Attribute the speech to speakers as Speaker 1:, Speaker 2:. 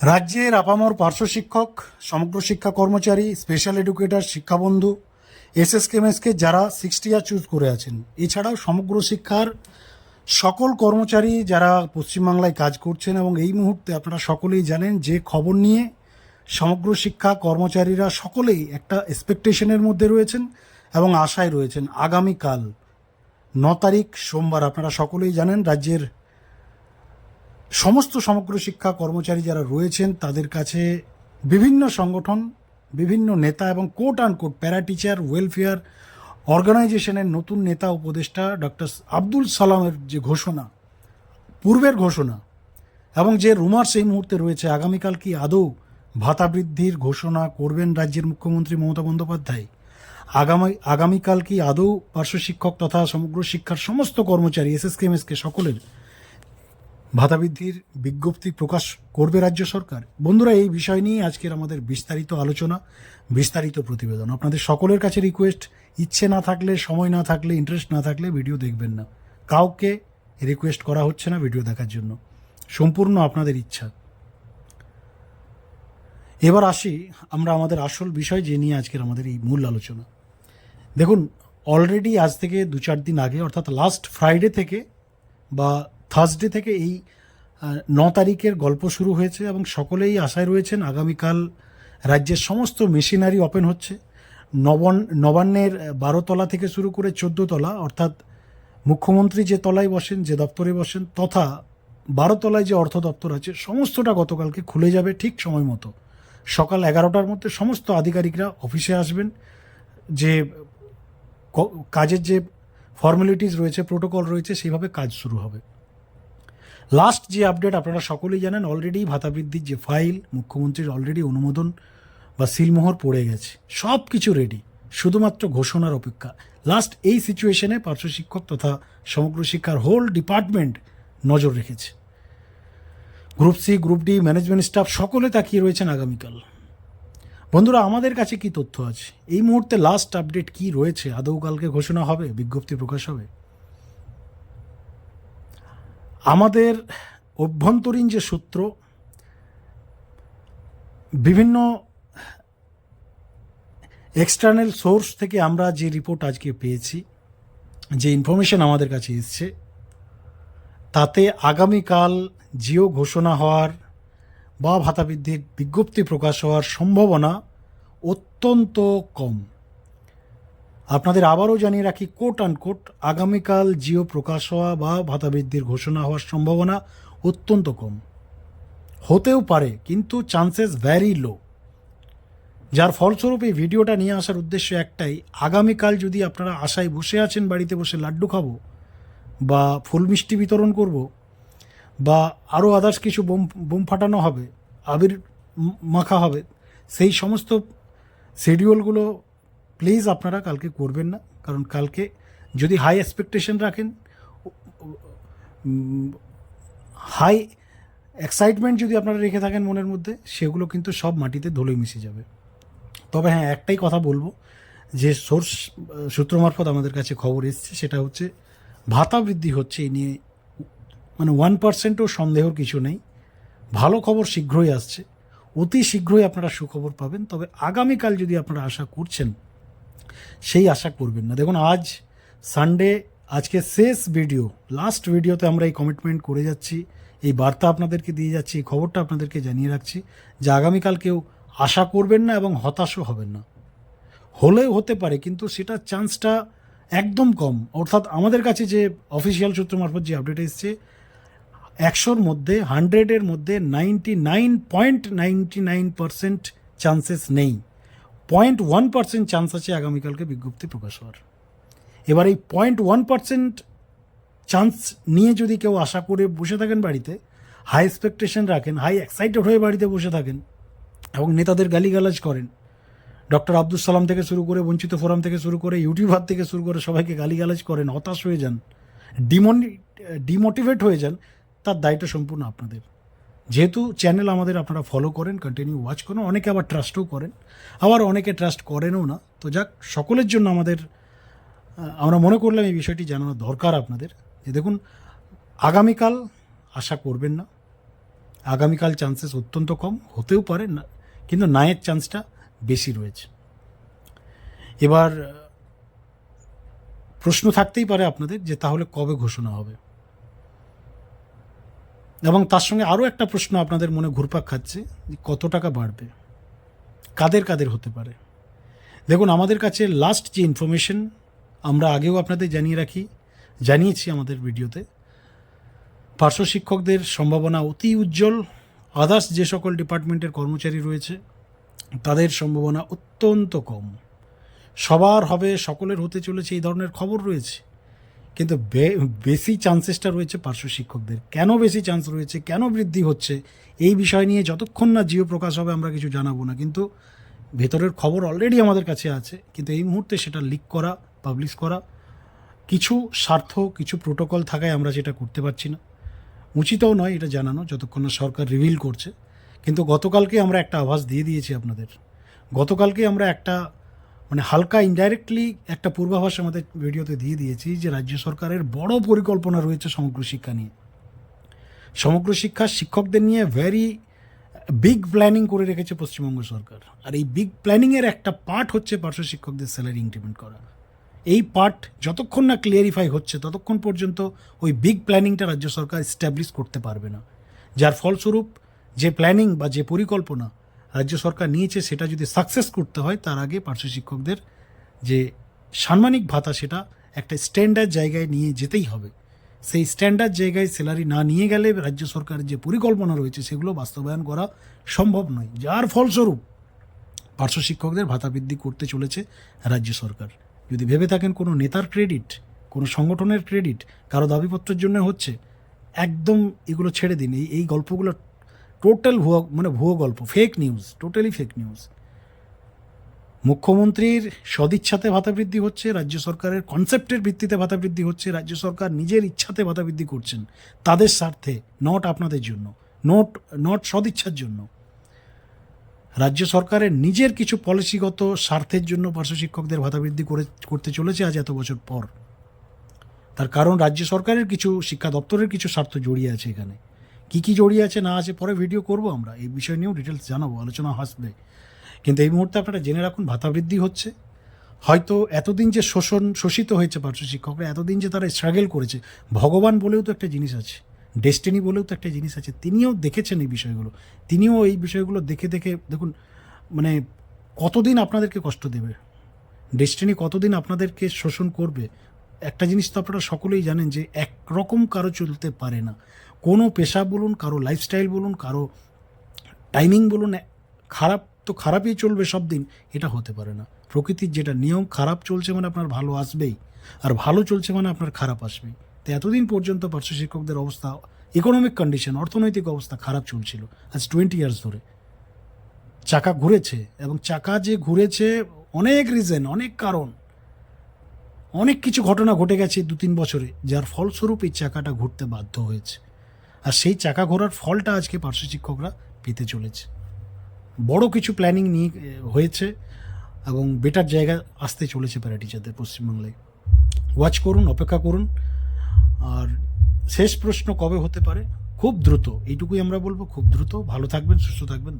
Speaker 1: রাজ্যের আপামর পার্শ্ব শিক্ষক, সমগ্র শিক্ষা কর্মচারী স্পেশাল এডুকেটর শিক্ষাবন্ধু এসএসকেএমএসকে যারা সিক্সটি ইয়ার চুজ করে আছেন। এছাড়াও সমগ্র শিক্ষার সকল কর্মচারী যারা পশ্চিমবাংলায় কাজ করছেন এবং এই মুহূর্তে আপনারা সকলেই জানেন যে খবর নিয়ে সমগ্র শিক্ষা কর্মচারীরা সকলেই একটা এক্সপেকটেশনের মধ্যে রয়েছেন এবং আশায় রয়েছেন। আগামীকাল ন তারিখ সোমবার আপনারা সকলেই জানেন রাজ্যের সমস্ত সমগ্র শিক্ষা কর্মচারী যারা রয়েছেন, তাদের কাছে বিভিন্ন সংগঠন, বিভিন্ন নেতা এবং quote and quote para teacher welfare অর্গানাইজেশনের নতুন নেতা উপদেষ্টা ডক্টর আব্দুল সালামের যে ঘোষণা, পূর্বের ঘোষণা এবং যে রুমার্স এই মুহূর্তে রয়েছে, আগামীকাল কি আদৌ ভাতা বৃদ্ধির ঘোষণা করবেন রাজ্যের মুখ্যমন্ত্রী মমতা বন্দ্যোপাধ্যায়? আগামী, আগামীকাল কি আদৌ পার্শ্ব শিক্ষক তথা সমগ্র শিক্ষার সমস্ত কর্মচারী এসএসকেএমএসকে সকলের ভাতা বৃদ্ধির বিজ্ঞপ্তি প্রকাশ করবে রাজ্য সরকার? বন্ধুরা, এই বিষয় নিয়ে আজকের আমাদের বিস্তারিত আলোচনা, বিস্তারিত প্রতিবেদন। আপনাদের সকলের কাছে রিকোয়েস্ট ইচ্ছে না থাকলে, সময় না থাকলে ইন্টারেস্ট না থাকলে ভিডিও দেখবেন না। কাউকে রিকোয়েস্ট করা হচ্ছে না ভিডিও দেখার জন্য। সম্পূর্ণ আপনাদের ইচ্ছা। এবার আসি আমরা আমাদের আসল বিষয় যে নিয়ে আজকের আমাদের এই মূল আলোচনা। দেখুন অলরেডি আজ থেকে দু চার দিন আগে, অর্থাৎ লাস্ট ফ্রাইডে থেকে বা থার্সডে থেকে এই ন তারিখের গল্প শুরু হয়েছে এবং সকলেই আশায় রয়েছেন আগামীকাল রাজ্যের সমস্ত মেশিনারি ওপেন হচ্ছে। নবন, নবান্নের বারো তলা থেকে শুরু করে চোদ্দ তলা, অর্থাৎ মুখ্যমন্ত্রী যে তলায় বসেন, যে দপ্তরে বসেন, তথা বারো তলায় যে অর্থ দপ্তর আছে, সমস্তটা গতকালকে খুলে যাবে ঠিক সময় মতো। সকাল এগারোটার মধ্যে সমস্ত আধিকারিকরা অফিসে আসবেন। যে কাজের যে ফর্মালিটিস রয়েছে প্রোটোকল রয়েছে, সেইভাবে কাজ শুরু হবে। লাস্ট যে আপডেট আপনারা সকলেই জানেন অলরেডি ভাতা বৃদ্ধির যে ফাইল মুখ্যমন্ত্রীর অলরেডি অনুমোদন বা সিলমোহর পড়ে গেছে। সব কিছু রেডি শুধুমাত্র ঘোষণার অপেক্ষা। লাস্ট এই সিচুয়েশনে পার্শ্ব শিক্ষক তথা সমগ্র শিক্ষার হোল ডিপার্টমেন্ট নজর রেখেছে। Group C group D management staff সকলে তাকিয়ে রয়েছেন আগামীকাল। বন্ধুরা, আমাদের কাছে কি তথ্য আছে? এই মুহূর্তে লাস্ট আপডেট কি রয়েছে? আদৌ কালকে ঘোষণা হবে? বিজ্ঞপ্তি প্রকাশ হবে? আমাদের অভ্যন্তরীণ যে সূত্র, বিভিন্ন এক্সটার্নাল সোর্স থেকে আমরা যে রিপোর্ট আজকে পেয়েছি, যে ইনফরমেশন আমাদের কাছে এসছে, তাতে আগামীকাল জিও ঘোষণা হওয়ার বা ভাতা বৃদ্ধির বিজ্ঞপ্তি প্রকাশ হওয়ার সম্ভাবনা অত্যন্ত কম। আপনাদের আবারও জানিয়ে রাখি কোট অ্যান্ড কোট আগামীকাল জিও প্রকাশ হওয়া বা ভাতা বৃদ্ধির ঘোষণা হওয়ার সম্ভাবনা অত্যন্ত কম। হতেও পারে, কিন্তু চান্সেস ভ্যারি লো যার ফলস্বরূপ এই ভিডিওটা নিয়ে আসার উদ্দেশ্য একটাই, আগামীকাল যদি আপনারা আশায় বসে আছেন বাড়িতে বসে লাড্ডু খাব বা ফুল মিষ্টি বিতরণ করব বা আরও আদার্স কিছু বোম বোম ফাটানো হবে, আবির মাখা হবে, সেই সমস্ত শিডিউলগুলো প্লিজ আপনারা কালকে করবেন না, কারণ কালকে যদি হাই এক্সপেকটেশন রাখেন হাই এক্সাইটমেন্ট যদি আপনারা রেখে থাকেন মনের মধ্যে, সেগুলো কিন্তু সব মাটিতে ধুলে মিশে যাবে। তবে হ্যাঁ একটাই কথা বলব, যে সোর্স সূত্র মারফত আমাদের কাছে খবর এসছে, সেটা হচ্ছে ভাতা বৃদ্ধি হচ্ছে এই নিয়ে মানে ওয়ান পার্সেন্টও সন্দেহর কিছু নেই। ভালো খবর শীঘ্রই আসছে, অতি শীঘ্রই আপনারা সুখবর পাবেন। তবে আগামীকাল যদি আপনারা আশা করছেন সেই আশা করবেন না। দেখুন, আজ সানডে আজকে শেষ ভিডিও লাস্ট ভিডিওতে আমরা এই কমিটমেন্ট করে যাচ্ছি। এই বার্তা আপনাদেরকে দিয়ে যাচ্ছি, এই খবরটা আপনাদেরকে জানিয়ে রাখছি যে আগামীকাল কেউ আশা করবেন না এবং হতাশও হবেন না। হলেও হতে পারে, কিন্তু সেটার চান্সটা একদম কম। অর্থাৎ আমাদের কাছে যে অফিসিয়াল সূত্র মারফত যে আপডেট এসছে, একশোর মধ্যে হান্ড্রেডের মধ্যে ninety nine point ninety nine percent chances নেই। পয়েন্ট ওয়ান পার্সেন্ট চান্স আছে আগামীকালকে বিজ্ঞপ্তি প্রকাশ হওয়ার। এবার এই পয়েন্ট ওয়ান পার্সেন্ট চান্স নিয়ে যদি কেউ আশা করে বসে থাকেন বাড়িতে হাই এক্সপেকটেশন রাখেন হাই এক্সাইটেড হয়ে বাড়িতে বসে থাকেন এবং নেতাদের গালিগালাজ করেন ডক্টর আব্দুল সালাম থেকে শুরু করে বঞ্চিত ফোরাম থেকে শুরু করে ইউটিউবার থেকে শুরু করে সবাইকে গালিগালাজ করেন, হতাশ হয়ে যান ডিমোটিভেট হয়ে যান, তার দায়িত্ব সম্পূর্ণ আপনাদের। যেহেতু চ্যানেল আমাদের আপনারা ফলো করেন কন্টিনিউ ওয়াচ করেন, অনেকে আবার ট্রাস্টও করেন। আবার অনেকে ট্রাস্ট করেনও না। তো যাক, সকলের জন্য আমাদের আমরা মনে করলাম এই বিষয়টি জানানো দরকার আপনাদের। যে দেখুন, আগামীকাল আশা করবেন না। আগামীকাল চান্সেস অত্যন্ত কম, হতেও পারে না, কিন্তু নায়ের চান্সটা বেশি রয়েছে। এবার, প্রশ্ন থাকতেই পারে আপনাদের যে তাহলে কবে ঘোষণা হবে? এবং তার সঙ্গে আরও একটা প্রশ্ন আপনাদের মনে ঘুরপাক খাচ্ছে, যে কত টাকা বাড়বে? কাদের কাদের হতে পারে? দেখুন, আমাদের কাছে লাস্ট যে ইনফরমেশন আমরা আগেও আপনাদের জানিয়ে রাখি, জানিয়েছি আমাদের ভিডিওতে, পার্শ্ব শিক্ষকদের সম্ভাবনা অতি উজ্জ্বল। আদার্স যে সকল ডিপার্টমেন্টের কর্মচারী রয়েছে, তাদের সম্ভাবনা অত্যন্ত কম। সবার হবে, সকলের হতে চলেছে এই ধরনের খবর রয়েছে। কিন্তু বেশি চান্সেসটা রয়েছে পার্শ্ব শিক্ষকদের। কেন বেশি চান্স রয়েছে? কেন বৃদ্ধি হচ্ছে? এই বিষয় নিয়ে যতক্ষণ না জিও প্রকাশ হবে, আমরা কিছু জানাব না। কিন্তু ভেতরের খবর অলরেডি আমাদের কাছে আছে। কিন্তু এই মুহূর্তে সেটা লিক করা পাবলিশ করা, কিছু স্বার্থ, কিছু প্রোটোকল থাকায় আমরা সেটা করতে পারছি না। উচিতও নয় এটা জানানো, যতক্ষণ না সরকার রিভিল করছে। কিন্তু গতকালকে আমরা একটা আভাস দিয়ে দিয়েছি আপনাদের। গতকালকে আমরা একটা মানে হালকা ইনডাইরেক্টলি একটা পূর্বাভাস আমাদের ভিডিওতে দিয়ে দিয়েছি যে রাজ্য সরকারের বড় পরিকল্পনা রয়েছে সমগ্র শিক্ষা নিয়ে। সমগ্র শিক্ষা শিক্ষকদের নিয়ে ভেরি বিগ প্ল্যানিং করে রেখেছে পশ্চিমবঙ্গ সরকার। আর এই বিগ প্ল্যানিংয়ের একটা পার্ট হচ্ছে পার্শ্ব শিক্ষকদের স্যালারি ইনক্রিমেন্ট করা। এই পার্ট যতক্ষণ না ক্লিয়ারিফাই হচ্ছে, ততক্ষণ পর্যন্ত ওই বিগ প্ল্যানিংটা রাজ্য সরকার স্ট্যাবলিশ করতে পারবে না। যার ফলস্বরূপ যে প্ল্যানিং বা যে পরিকল্পনা রাজ্য সরকার নিয়েছে, সেটা যদি সাকসেস করতে হয়, তার আগে পার্শ্ব শিক্ষকদের যে সাম্মানিক ভাতা, সেটা একটা স্ট্যান্ডার্ড জায়গায় নিয়ে যেতেই হবে। সেই স্ট্যান্ডার্ড জায়গায় স্যালারি না নিয়ে গেলে রাজ্য সরকারের যে পরিকল্পনা রয়েছে, সেগুলো বাস্তবায়ন করা সম্ভব নয়। যার ফলস্বরূপ পার্শ্ব শিক্ষকদের ভাতা বৃদ্ধি করতে চলেছে রাজ্য সরকার। যদি ভেবে থাকেন, কোনো নেতার ক্রেডিট কোনো সংগঠনের ক্রেডিট কারও দাবিপত্রের জন্য হচ্ছে, একদম এগুলো ছেড়ে দিন। এই এই গল্পগুলো টোটাল ভুয়ো মানে ভুয়ো গল্প fake news totally fake news মুখ্যমন্ত্রীর সদিচ্ছাতে ভাতা বৃদ্ধি হচ্ছে, রাজ্য সরকারের কনসেপ্টের ভিত্তিতে ভাতা বৃদ্ধি হচ্ছে, রাজ্য সরকার নিজের ইচ্ছাতে ভাতা বৃদ্ধি করছেন, তাদের স্বার্থে নট আপনাদের জন্য নট নট সদিচ্ছার জন্য। রাজ্য সরকারের নিজের কিছু পলিসিগত স্বার্থের জন্য পার্শ্ব শিক্ষকদের ভাতা বৃদ্ধি করে, করতে চলেছে আজ এত বছর পর। তার কারণ রাজ্য সরকারের কিছু শিক্ষা দপ্তরের কিছু স্বার্থ জড়িয়ে আছে এখানে। কি কি জড়িয়ে আছে, না আছে, পরে ভিডিও করব আমরা। এই বিষয় নিয়েও ডিটেলস জানাব, আলোচনা আসবে। কিন্তু এই মুহূর্তে আপনারা জেনে রাখুন, ভাতা বৃদ্ধি হচ্ছে। হয়তো এতদিন যে শোষণ, শোষিত হয়েছে পার্শ্ব শিক্ষকরা, এতদিন যে তারা স্ট্রাগল করেছে, ভগবান বলেও তো একটা জিনিস আছে ডেস্টিনি বলেও তো একটা জিনিস আছে। তিনিও দেখেছেন এই বিষয়গুলো। তিনিও এই বিষয়গুলো দেখে দেখে, দেখুন মানে কতদিন আপনাদেরকে কষ্ট দেবে? ডেস্টিনি কতদিন আপনাদেরকে শোষণ করবে? একটা জিনিস তো আপনারা সকলেই জানেন যে একরকম কারও চলতে পারে না। কোনো পেশা বলুন, কারও লাইফস্টাইল বলুন, কারও টাইমিং বলুন, খারাপ তো খারাপই চলবে সব দিন, এটা হতে পারে না। প্রকৃতির যেটা নিয়ম, খারাপ চলছে মানে আপনার ভালো আসবেই, আর ভালো চলছে মানে আপনার খারাপ আসবেই। তো এতদিন পর্যন্ত পার্শ্ব শিক্ষকদের অবস্থা ইকোনমিক কন্ডিশন অর্থনৈতিক অবস্থা খারাপ চলছিল, আজ টোয়েন্টি ইয়ার্স ধরে। চাকা ঘুরেছে, এবং চাকা যে ঘুরেছে, অনেক রিজন অনেক কারণ। অনেক কিছু ঘটনা ঘটে গেছে দু তিন বছরে, যার ফলস্বরূপ এই চাকাটা ঘুরতে বাধ্য হয়েছে। আর সেই চাকা ঘোরার ফলটা আজকে পার্শ্ব শিক্ষকরা পেতে চলেছে। বড় কিছু প্ল্যানিং নিয়ে হয়েছে এবং বেটার জায়গা আসতে চলেছে প্যারা টিচারদের পশ্চিমবাংলায়। ওয়াচ করুন, অপেক্ষা করুন। আর শেষ প্রশ্ন কবে হতে পারে? খুব দ্রুত, এইটুকুই আমরা বলব। খুব দ্রুত। ভালো থাকবেন, সুস্থ থাকবেন।